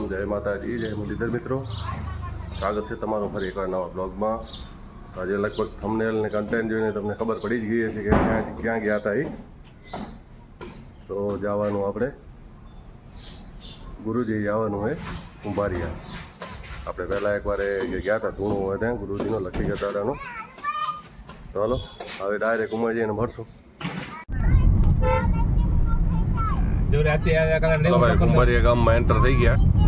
સીતારામ જય માતાજી જય મુરલીધર મિત્રો. સ્વાગત છે તમારો ફરી એકવાર નવા બ્લોગમાં. આજે લગભગ થમનેલ ને કન્ટેન્ટ જોઈને તમને ખબર પડી જ ગઈ છે કે ક્યાં ક્યાં ગયા હતા એ. તો જવાનું આપણે. ગુરુજી જવાનું હોય કુંભારિયા. આપણે પહેલાં એકવાર એ ગયા હતા ધૂણું હોય ત્યાં ગુરુજીનો લખી ગયા ચાલો હવે ડાયરેક્ટ ઉમર ભરશું. કુંભારિયા ગામમાં એન્ટર થઈ ગયા.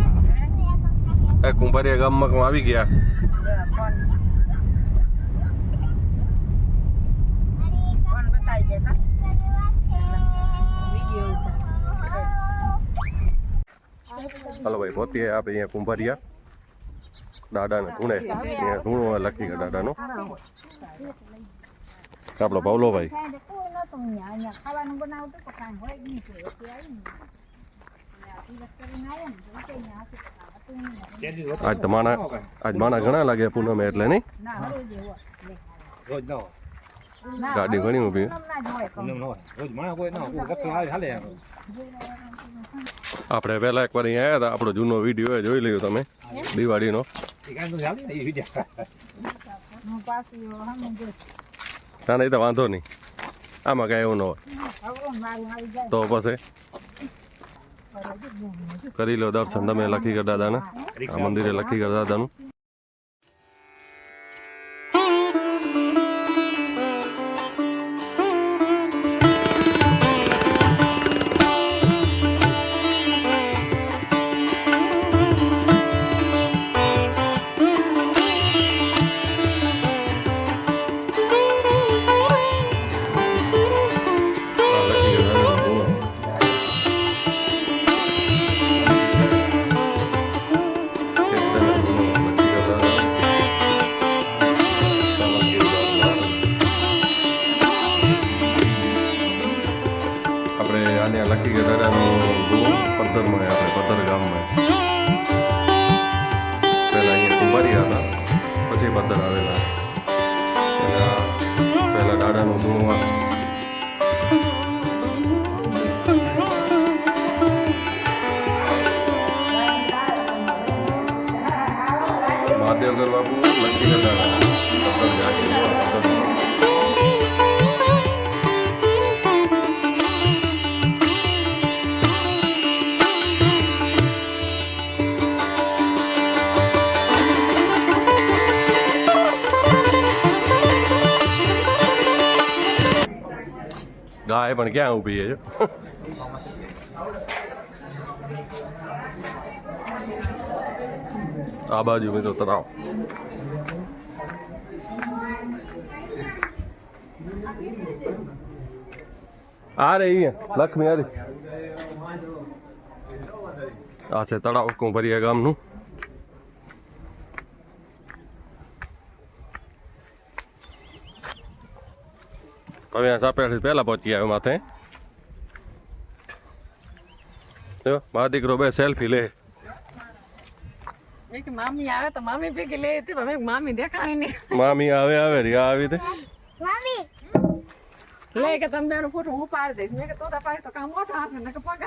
કુંભારિયા ગામમાં આવી ગયા. હાલો ભાઈ પહોંચીએ આપણે અહીંયા કુંભારિયા. દાદાને ધૂણે. અહીંયા ધૂણો લખી ગયા દાદાનો. આપણો ભાવલોભાઈ કોઈ આજ તો માણા આજ માણા ઘણા લાગે પૂનમે એટલે નહીં? ગાડી ઘણી ઊભી. આપણે પહેલા એકવાર અહીંયા આવ્યા હતા આપણો જૂનો વીડિયો જોઈ લ્યો તમે દિવાળીનો. ના ને, એ તો વાંધો નહીં. આમાં કાંઈ એવું ન હોય. તો પછી? કરી લો દર્શન તમે લખી ગયા દાદાને. આ મંદિરે લખી કરતા દાદાનું. મહાદેવગર બાપુ લખી ગયા દાદા પદ્ધર ગાડી પદ્ધર ગાય પણ ક્યાં ઊભી છે આ બાજુ મિત્રો તળાવ. આ રે અહીંયા, લક્ષ્મી હરી આ છે તળાવ, કુંભરિયા ગામનું. હવે આ સાપેથી પહેલા પહોંચી આવ્યો માથે. મારા દીકરો બે સેલ્ફી લે. મામી આવે તો મામી ભેગી લે હતી મામી દેખાણી નહીં. મામી આવે આવે રી આવી તે. લે કે તમે બેનો ફોટો હું પાડી દઈશ. મેં કે તો પાડી તો કામ મોટો હાથ ને કે પગ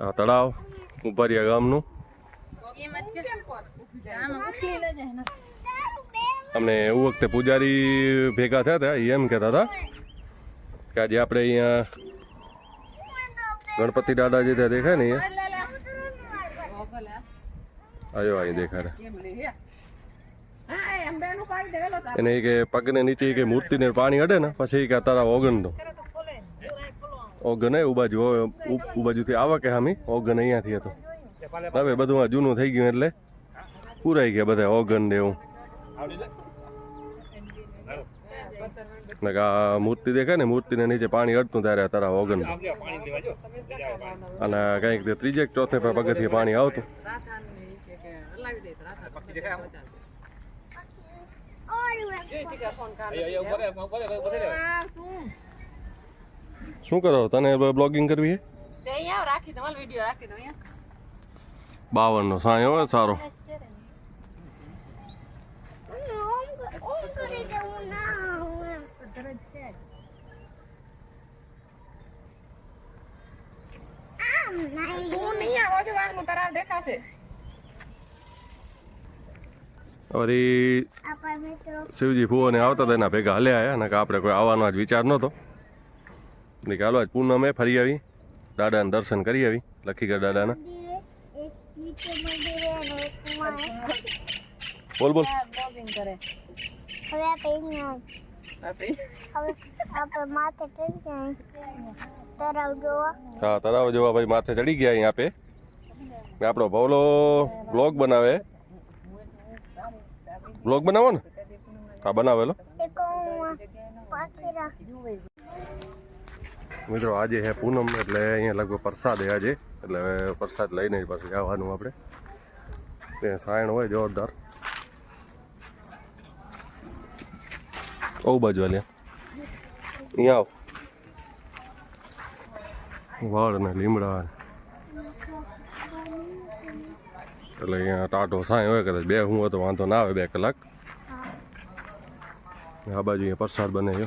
આ તળાવ કુંભારિયા ગામનું. અમને એવું વખતે પૂજારી ભેગા થયા હતા એમ કહેતા હતા કે આજે આપણે અહીંયા ગણપતિ દાદા જે ત્યાં દેખાય ને અહીંયા. આયો અહીં તા એને કે પગને નીચે કે મૂર્તિને પાણી અડે ને પછી કે તારા ઓગનનો ઓગન એ ઉબાજુ બાજુથી આવે કે હામી? ઓગન અહીંયાથી હતો હવે બધું આ જૂનું થઈ ગયું એટલે પૂરાઈ ગયા બધા ઓગન ને એવું. આ મૂર્તિ દેખાય ને મૂર્તિને નીચે પાણી અડતું ત્યારે તારા ઓગન. અને કંઈક ત્રીજેક ત્રીજે ચોથે પગથિયે પાણી આવતું. શું કરો? તને બ્લોગિંગ કરવી છે? બાવન નો સાંય હોય સારો નહીં આવો છો તરાવ દેખાશે. વળી શિવજી ફુઓને આવતા હતા એના ભેગા હલ્યા અને કે આપણે કોઈ આવવાનો આજ વિચાર નહોતો. એટલે કે હાલો, આજ પૂનમે ફરી આવી. દાદાને દર્શન કરી આવી લખીગઢ દાદાના. બોલ બોલ. હા, તરાવ જેવા ભાઈ માથે ચડી ગયા અહીંયા આપે. આપણો ભવલો બ્લોગ બનાવે. બ્લોગ બનાવો ને હા, બનાવેલો. મિત્રો, આજે હે પૂનમ, એટલે અહીંયા લગભગ પ્રસાદ હે આજે. એટલે પ્રસાદ લઈને જ પાછું જવાનું આપણે. ત્યાં સાયણ હોય જોરદાર. ઓ બાજુ લે અહીંયા આવ. વાળ ને લીમડા ને. એટલે અહીંયા ટાટો સાંય હોય કદાચ. બે હું હોય તો વાંધો ના આવે બે કલાક. આ બાજુ અહીંયા પ્રસાદ બને છે.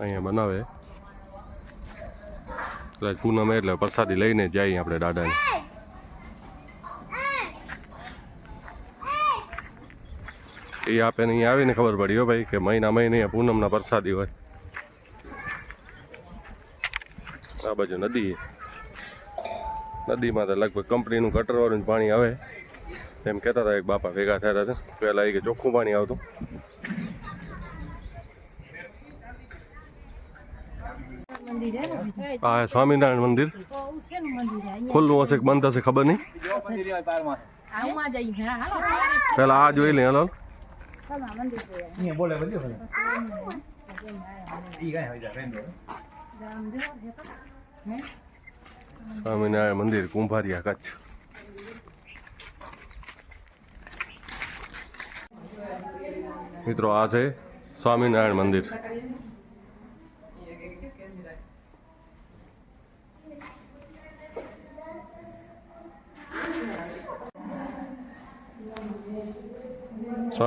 અહીંયા બનાવે. એટલે પૂનમ એટલે પ્રસાદી લઈને જઈએ આપણે દાદાને. એ આપે અહીંયા આવીને ખબર પડી હો ભાઈ કે મહિના મહિને અહીંયા પૂનમના પ્રસાદી હોય. આ બાજુ નદી. નદીમાં તો લગભગ કંપનીનું કટરવાળું પાણી આવે. એમ કહેતા હતા એક બાપા ભેગા થયા હતા પહેલાં એ ચોખ્ખું પાણી આવતું. આ સ્વામિનારાયણ મંદિર. ખુલ્લું હશે બંધ હશે ખબર નહીં. હા પહેલા આ જોઈ લે, હલો. બોલે સ્વામિનારાયણ મંદિર કુંભારિયા કચ્છ. મિત્રો આ છે સ્વામિનારાયણ મંદિર.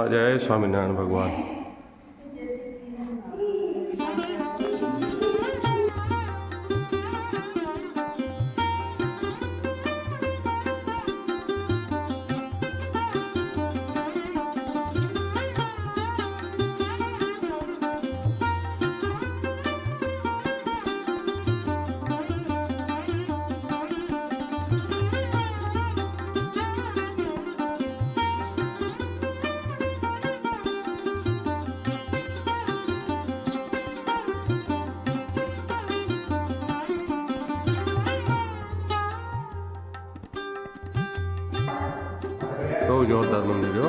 જય સ્વામિનારાયણ ભગવાન. બહુ જોરદાર મંદિર હો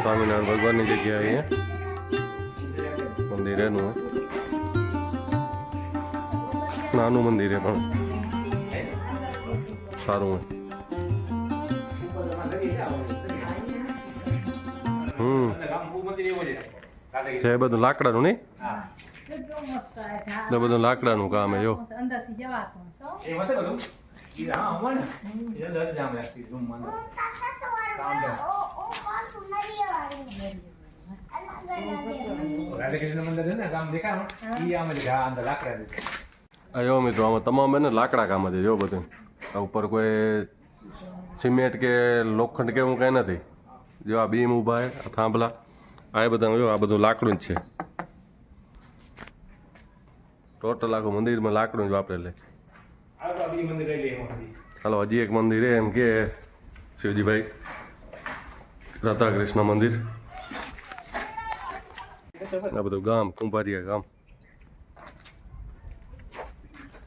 સ્વામિનારાયણ ભગવાનની જગ્યા અહીંયા મંદિર એનું. નાનું મંદિર છે પણ સારું હમ. છે એ બધું લાકડાનું નહીં? હા. એ બધું લાકડાનું કામ જો. અંદરથી જવાતું એ મસ્ત બધું ઈ હા અમાર ને. એ અંદર જામ લાગતી રૂમમાં રાધે કૃષ્ણ મંદિર છે ને કામ દેખાય ઈ આમ જ અંદર લાકડા જો મિત્રો, આમાં તમામ એને લાકડા કામ છે, જો બધું. આ ઉપર કોઈ સિમેન્ટ કે લોખંડ કે એવું કાંઈ નથી. જો આ બીમ ઊભા છે, આ થાંભલા, આ બધા જો આ બધું લાકડું જ છે. ટોટલ આખું મંદિરમાં લાકડું જ વાપરેલે છે. આ તો બી મંદિર લઈ લે એમાંથી હજી એક મંદિર એમ કે શિવજીભાઈ રાધા કૃષ્ણ મંદિર. આ બધું ગામ, કુંભારિયા ગામ.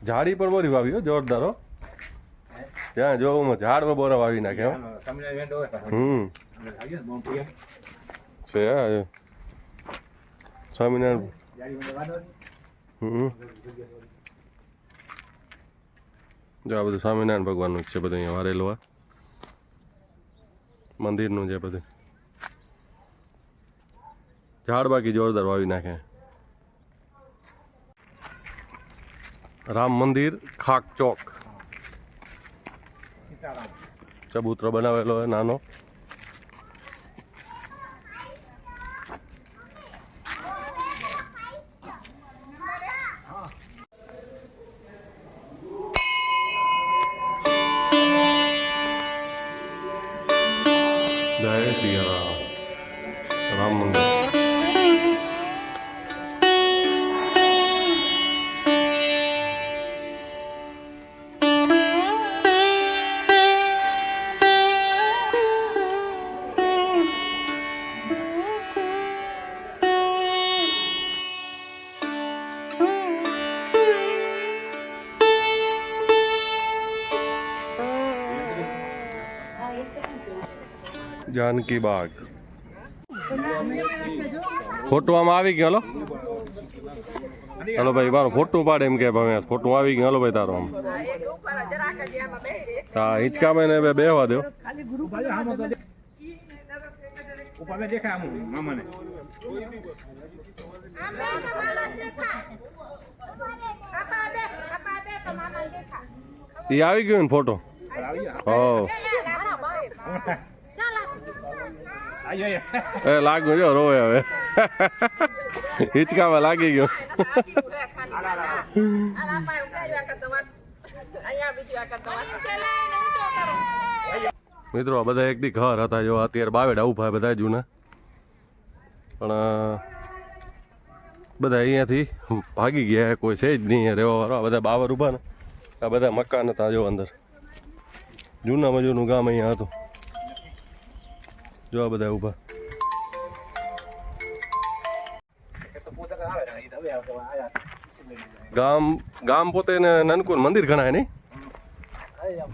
ઝાડી પણ બોરી વાવી હો જોરદાર હો. ત્યાં જોવું ઝાડ પર બોરા વાવી નાખે હો. હમ. છે સ્વામિનારાયણ. હમ. જો આ બધું સ્વામિનારાયણ ભગવાનનું જ છે બધું અહીંયા વારેલું આ મંદિરનું છે બધું. ઝાડ બાકી જોરદાર વાવી નાખે. રામ મંદિર ખાક ચોક. ચબૂતરો બનાવેલો હોય નાનો. જય શ્રી જાનકી બાગ. ફોટો આમાં આવી ગયો હલો? હલો ભાઈ મારો ફોટો પાડે એમ કે ભાઈ ફોટો આવી ગયો હલો ભાઈ તારો આમ. હા, હિંચકામાં ને બે બેહવા દો બે દેખાય આમ મામાને એ આવી ગયો. ને ફોટો હો એ લાગ્યું જો રોવે હવે. હિંચકામાં લાગી ગયો. મિત્રો, આ બધા એક દી ઘર હતા જો, અત્યારે બાવેડા ઊભા બધા જૂના. પણ બધા અહીંયાથી ભાગી ગયા કોઈ છે જ નહીં અહીંયા રહેવા વાળો. આ બધા બાવર ઊભા ને. આ બધા મકાન હતા જો અંદર. જૂના મજૂરનું ગામ અહીંયા હતું. જો આ બધા આયા ગામ ગામ પોતે ને નનકુર મંદિર ગણાય નહીં? જાવ.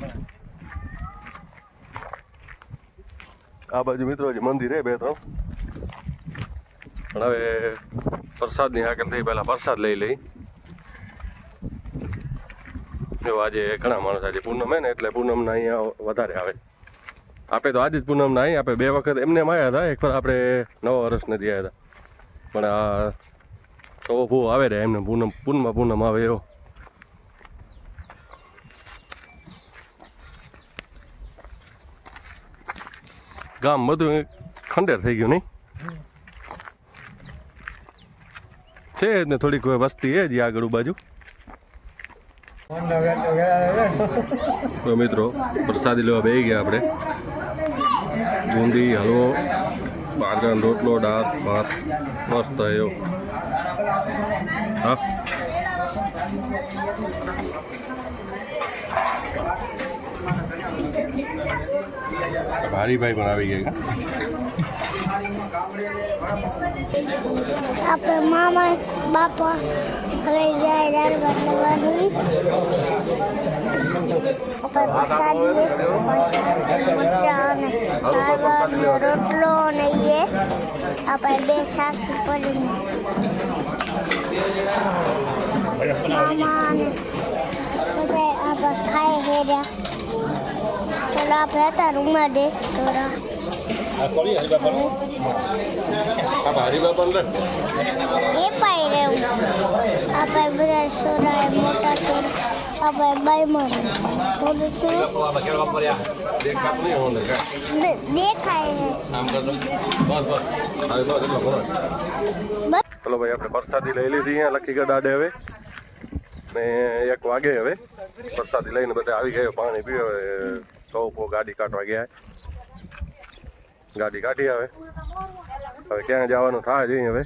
આ બાજુ મિત્રો જે મંદિર હે બે ત્રણ. પણ હવે પ્રસાદની હાકલ થઈ, પહેલા પ્રસાદ લઈ લઈ. જો આજે ઘણા માણસ આજે પૂનમ હે ને, એટલે પૂનમના અહીંયા વધારે આવે. આપે તો આદિત પૂનમના અહીં આપણે બે વખત એમને એમ આવ્યા હતા. એક વાર આપણે નવા વર્ષ નથી આવ્યા હતા. પણ આ સૌ ભૂ આવે રે એમને પૂનમ, પૂનમાં પૂનમ આવે એવો. ગામ બધું ખંડેર થઈ ગયું નહીં? છે ને થોડીક વસ્તી એ જ આગળ બાજુ. તો મિત્રો, પ્રસાદી લેવા બે ગયા આપણે. બુંદી હલવો બારગાન રોટલો દાળ ભાત મસ્ત એવો હા? ભારીભાઈ પણ આવી ગયા. આપણે મામા, બાપા હવે જાય દાળ બદલવાની લેવાની મરચા અને દાળ ભાતનો રોટલો અને આપણે બે સાસુ પડીને. મામા અને બધા આપણે ખાઈ હેર્યા. ચલો, આપણે હતા રૂમમાં દે થોડા આ ભારીભાઈ પણ એ પાઈ રહેવું આપણે બધા સોરા મોટા સોરા. આપણે બાઈમાં થોડું થોડું દેખાતું નહીં હું દેખાય દે- આમ કરજો બસ બસ હા બસ એટલો બસ બસ ચલો ભાઈ આપણે પ્રસાદી લઈ લીધી અહીંયા લખીગઢ આડે હવે. ને એક વાગે હવે. પ્રસાદી લઈને બધા આવી ગયો પાણી પીવે સૌ ગાડી કાઢવા ગયા. ગાડી કાઢી આવે. હવે ક્યાં જવાનું થાય જઈએ હવે.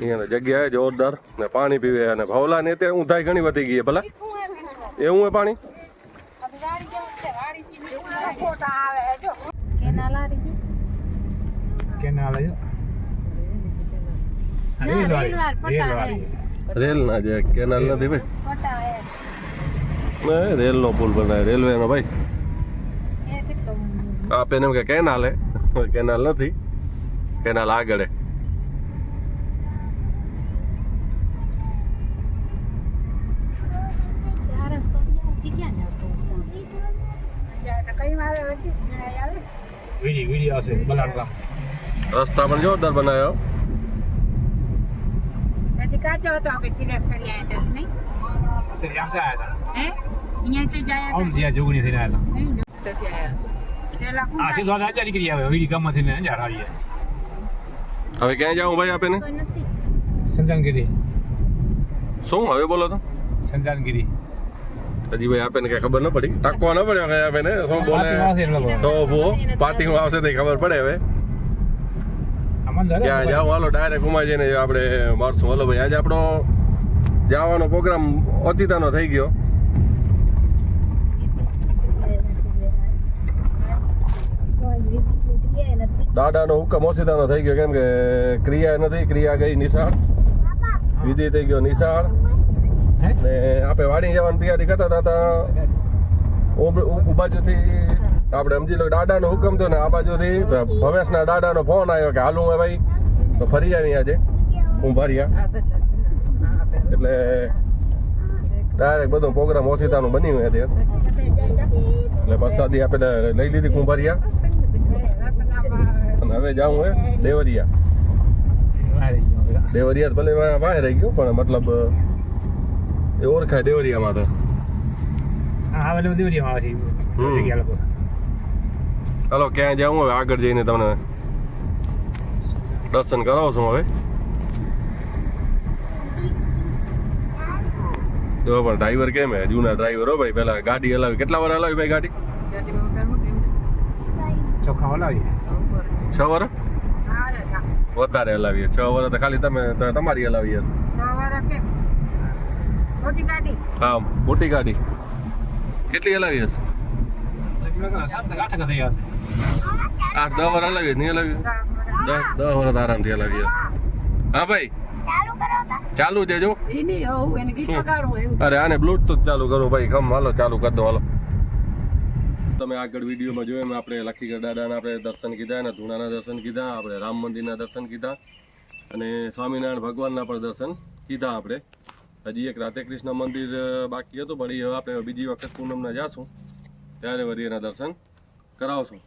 અહીંયા જગ્યાએ જોરદાર. ને પાણી પીવે અને ભાવલા ને અત્યારે ઊંધાઈ ઘણી વધી ગઈ ભલા. એવું હે પાણી? કેનાલ કેનાલ રેલના જે કેનાલ નથી ભાઈ? રેલનો પુલ રેલવે નો ભાઈ. આપ એને કે કેનાલ કેનાલ નથી કેનાલ આગળ રસ્તા પણ જોરદાર બનાવ્યો. કાચો હતો આપણે તિરક કરી આવ્યા હતા નહીં? અત્યારે આમ જાય હતા હે? અહીંયાથી જાય આમ જ્યાં જોગણી થઈને આવ્યા નહીં ત્યાંથી આયા છે. પેલા હતા આ સીધો આ અંજાર નીકળી આવે વીડી ગામમાં થઈને અંજાર આવી હવે ક્યાં જાઉં ભાઈ આપેને સંજાનગીરી શું હવે બોલો તો? સંજાનગીરી હજી ભાઈ આપેને કઈ ખબર ન પડી. ટાંકવા ન પડ્યો કઈ આપેને શું બોલે. તો ઊભો પાર્ટીમાં આવશે તો ખબર પડે હવે. ક્યાં જાવ હાલો ડાયરેક્ટ ઉમા જઈને આપણે મારશું. હાલો ભાઈ આજે આપણો જવાનો પ્રોગ્રામ અતિતાનો થઈ ગયો. દાદાનો હુકમ ઓચિતાનો થઈ ગયો. કેમ કે ક્રિયા નથી ક્રિયા ગઈ નિશાળ. વિધિ થઈ ગયો નિશાળ? ને આપણે વાડી જવાની તૈયારી કરતા હતા તા આપણે સમજી લો દાદાનો હુકમ થયો ને આ બાજુથી ભવેશના દાદાનો ફોન આવ્યો કે હાલું હે ભાઈ. તો ફરી આવી આજે. કુંભારિયા એટલે ડાયરેક્ટ બધો પ્રોગ્રામ ઓછીતાનું બન્યું છે ત્યાં એટલે પ્રસાદી આપણે લઈ લીધી કુંભારિયા અને હવે જાઉં હે દેવરિયા. વાહ. દેવરિયા ભલે વા- રહી ગયું પણ મતલબ એ ઓળખાય દેવરિયામાં તો. હા આવે એટલે દેવરીયામાં આવે છે ચાલો ક્યાં જાઉં હવે? આગળ જઈને તમને દર્શન કરાવશું હવે. જો પણ ડ્રાઈવર કેમ હે? જૂના ડ્રાઈવર હો ભાઈ પેલા ગાડી હલાવી. કેટલા વાર હલાવી ભાઈ ગાડી? ચોખ્ખા હલાવી. છ વાર? વધારે હલાવીએ. છ વાર તો ખાલી તમે તમારી હલાવી હશે હા મોટી ગાડી. કેટલી હલાવી હશે આઠ દસ વાર હલાવી નહીં હલાવી દસ દસ વાર આરામથી હલાવી હા ભાઈ? ચાલુ કરો છે જો ઈ નહીં, હોવું, એને ગીત શું? વગાડવું એવું. અરે આને બ્લૂટૂથ ચાલુ કરું ભાઈ. કમ હાલો ચાલુ કરી દો હાલો. તમે આગળ વિડીયોમાં જોયું એમ આપણે લખીગઢ દાદાના આપણે દર્શન કીધા અને ધૂણાના દર્શન કીધા આપણે રામ મંદિરના દર્શન કીધા અને સ્વામિનારાયણ ભગવાનના પણ દર્શન કીધા આપણે. હજી એક રાધે કૃષ્ણ મંદિર બાકી હતું પણ એ આપણે બીજી વખત પૂનમના જાશું. ત્યારે વળી એના દર્શન કરાવશું.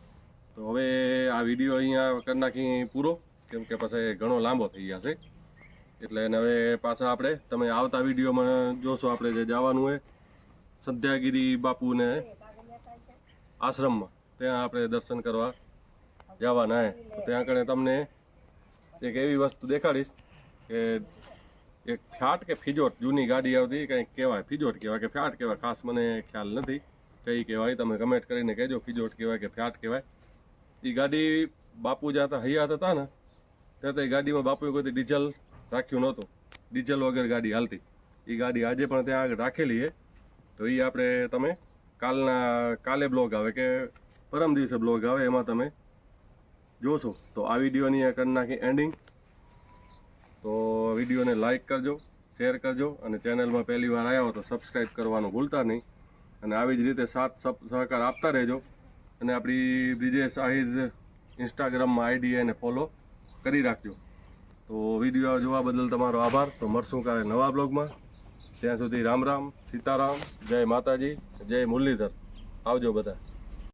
તો હવે આ વીડિયો અહીંયા કરી નાખી પૂરો, કેમ કે પછી ઘણો લાંબો થઈ જશે એટલે એને હવે પાછા આપણે, તમે આવતા વિડીયોમાં જોશો આપણે જે જવાનું હોય, સંધ્યાગીરી બાપુને આશ્રમમાં. ત્યાં આપણે દર્શન કરવા જવાના હે. તો ત્યાં આગળ તમને એક એવી વસ્તુ દેખાડીશ કે એક ફ્યાટ કે ફિજોટ, જૂની ગાડી આવતી, કંઈક કહેવાય, ફિજોટ કહેવાય કે ફ્યાટ કહેવાય. ખાસ મને ખ્યાલ નથી, કઈ કહેવાય, તમે કમેન્ટ કરીને કહેજો, ફિજોટ કહેવાય કે ફ્યાટ કહેવાય. એ ગાડી બાપુ જાતા હયાત હતા ને, ત્યાં તો એ ગાડીમાં બાપુએ કોઈ ડીઝલ રાખ્યું નહોતું. ડીઝલ વગર ગાડી હાલતી. એ ગાડી આજે પણ ત્યાં આગળ રાખેલી છે તો એ આપણે તમે કાલના, કાલે બ્લોગ આવે કે પરમ દિવસે બ્લોગ આવે એમાં તમે જોશો. તો આ વિડીયોની કરી નાખી એન્ડિંગ તો વિડીયોને લાઇક કરજો શેર કરજો અને ચેનલમાં પહેલી વાર આવ્યા હો તો સબસ્ક્રાઈબ કરવાનું ભૂલતા નહીં. અને આવી જ રીતે સાથ સહકાર આપતા રહેજો. અને આપણી બ્રિજેશ આહિર ઇન્સ્ટાગ્રામમાં આઈડી એને ફોલો કરી રાખજો. તો વીડિયો જોવા બદલ તમારો આભાર. તો મળશું કાલે નવા બ્લોગમાં. ત્યાં સુધી રામ રામ, સીતારામ, જય માતાજી, જય મુરલીધર. આવજો બધા.